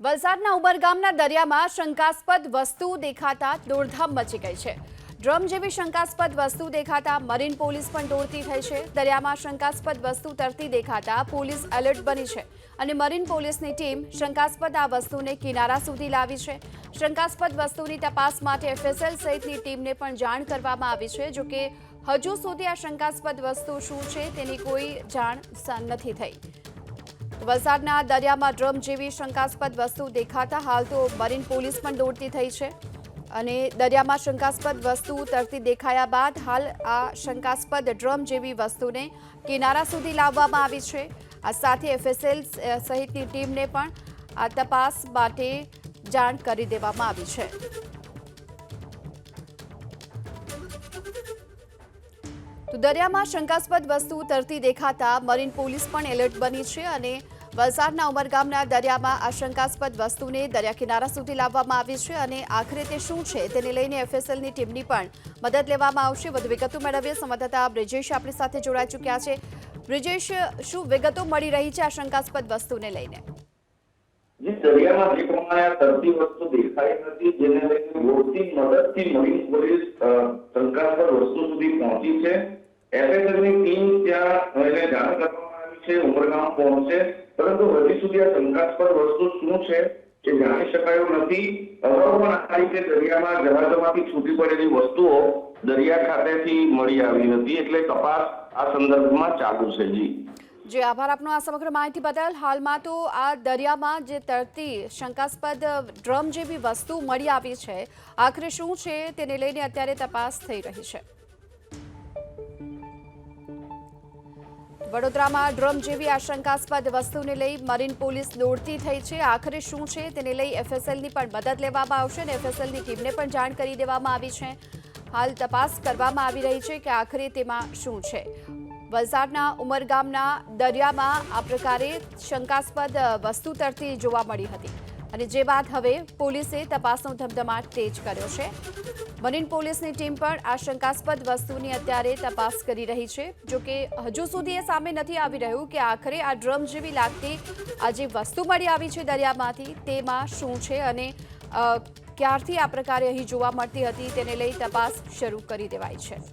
વલસાડના ઉમરગામના દરિયામાં શંકાસ્પદ વસ્તુ દેખાતા દોડધામ મચી ગઈ છે. ડ્રમ જેવી શંકાસ્પદ વસ્તુ દેખાતા મરીન પોલીસ પણ દોડતી થઈ છે. દરિયામાં શંકાસ્પદ વસ્તુ તરતી દેખાતા પોલીસ એલર્ટ બની છે અને મરીન પોલીસની ટીમ શંકાસ્પદ આ વસ્તુને કિનારા સુધી લાવી છે. શંકાસ્પદ વસ્તુની તપાસ માટે એફએસએલ સહિતની ટીમને પણ જાણ કરવામાં આવી છે જોકે હજુ સુધી આ શંકાસ્પદ વસ્તુ શું છે તેની કોઈ જાણ નથી થઈ. વલસાડના દરિયામાં ડ્રમ જેવી શંકાસ્પદ વસ્તુ દેખાતા હાલ તો મરીન પોલીસ પણ દોડતી થઈ છે. અને દરિયામાં શંકાસ્પદ વસ્તુ તરતી દેખાયા બાદ હાલ આ શંકાસ્પદ ડ્રમ જેવી વસ્તુને કિનારા સુધી લાવવામાં આવી છે. આ સાથે એફએસએલ સહિતની ટીમને પણ આ તપાસ માટે જાણ કરી દેવામાં આવી છે. તો દરિયામાં શંકાસ્પદ વસ્તુ તરતી દેખાતા મરીન પોલીસ પણ એલર્ટ બની છે અને વલસાડના ઉમરગામના દરિયામાં આ શંકાસ્પદ વસ્તુને દરિયા કિનારા સુધી લાવવામાં આવી છે અને આખરે તે શું છે તેને લઈને એફએસએલની ટીમની પણ મદદ લેવામાં આવશે. વધુ વિગતો મેળવીએ. સંવાદદાતા બ્રિજેશ આપણી સાથે જોડાઈ ચૂક્યા છે. બ્રિજેશ, શું વિગતો મળી રહી છે આ શંકાસ્પદ વસ્તુને લઈને? જે દરિયામાં જે પ્રમાણે તરતી વસ્તુ દેખાઈ નથી, જેને લઈને બોટની મદદથી અ, શંકાસ્પદ વસ્તુ સુધી પહોંચી છે. એફએસએલની ટીમ ત્યાં એને જાણ કરવામાં આવી છે ઉમરગામ પહોંચશે પરંતુ હજી સુધી આ શંકાસ્પદ વસ્તુ શું છે એ જાણી શકાયું નથી. અગાઉ પણ આ રીતે દરિયામાં જહાજોમાંથી છૂટી પડેલી વસ્તુઓ દરિયા ખાતેથી મળી આવી હતી એટલે તપાસ આ સંદર્ભમાં ચાલુ છે જી. જે, આભાર આપનો આ સમગ્ર માહિતી બદલ. હાલમાં તો આ દરિયામાં જે તરતી શંકાસ્પદ ડ્રમ જેવી વસ્તુ મળી આવી છે, આખરે શું છે તેને લઈને અત્યારે તપાસ થઈ રહી છે. વડોદરામાં ડ્રમ જેવી આ શંકાસ્પદ વસ્તુને લઈ મરીન પોલીસ દોડતી થઈ છે. આખરે શું છે તેને લઈ એફએસએલની પણ મદદ લેવામાં આવશે અને એફએસએલની ટીમને પણ જાણ કરી દેવામાં આવી છે. હાલ તપાસ કરવામાં આવી રહી છે કે આખરે તેમાં શું છે. વલસાડના ઉમરગામના દરિયામાં આ પ્રકારે શંકાસ્પદ વસ્તુ તરતી જોવા મળી હતી. અને જે બાદ હવે પોલીસે તપાસનો ધમધમાટ તેજ કર્યો છે. મરીન પોલીસની ટીમ પણ આ શંકાસ્પદ વસ્તુની અત્યારે તપાસ કરી રહી છે. જો કે હજુ સુધી એ સામે નથી આવી રહ્યું કે આખરે આ ડ્રમ જેવી લાગતી આ જે વસ્તુ મળી આવી છે દરિયામાંથી, તેમાં શું છે અને ક્યારથી આ પ્રકારે અહીં જોવા મળતી હતી તેને લઈ તપાસ શરૂ કરી દેવાઈ છે.